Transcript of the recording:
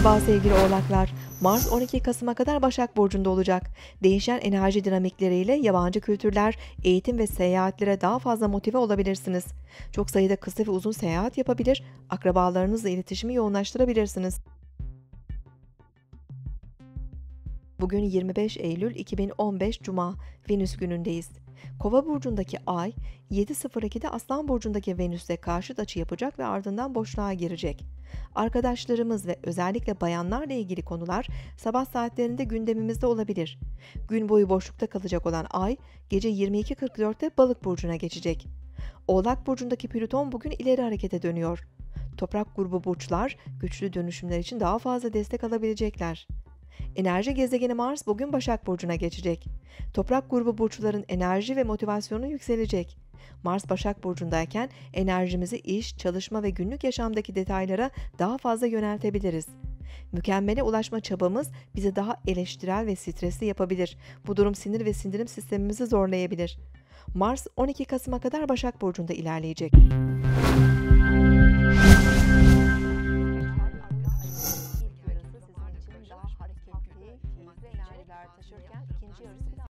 Merhaba sevgili oğlaklar. Mars 12 Kasım'a kadar Başak Burcu'nda olacak. Değişen enerji dinamikleriyle yabancı kültürler, eğitim ve seyahatlere daha fazla motive olabilirsiniz. Çok sayıda kısa ve uzun seyahat yapabilir, akrabalarınızla iletişimi yoğunlaştırabilirsiniz. Bugün 25 Eylül 2015 Cuma, Venüs günündeyiz. Kova burcundaki Ay, 7.02'de Aslan burcundaki Venüs'e karşıt açı yapacak ve ardından boşluğa girecek. Arkadaşlarımız ve özellikle bayanlarla ilgili konular sabah saatlerinde gündemimizde olabilir. Gün boyu boşlukta kalacak olan Ay, gece 22.44'te Balık burcuna geçecek. Oğlak burcundaki Plüton bugün ileri harekete dönüyor. Toprak grubu burçlar güçlü dönüşümler için daha fazla destek alabilecekler. Enerji gezegeni Mars bugün Başak Burcu'na geçecek. Toprak grubu burçların enerji ve motivasyonu yükselecek. Mars Başak Burcu'ndayken enerjimizi iş, çalışma ve günlük yaşamdaki detaylara daha fazla yöneltebiliriz. Mükemmele ulaşma çabamız bizi daha eleştirel ve stresli yapabilir. Bu durum sinir ve sindirim sistemimizi zorlayabilir. Mars 12 Kasım'a kadar Başak Burcu'nda ilerleyecek. İlk enerjiler taşırken ikinci yarısı biraz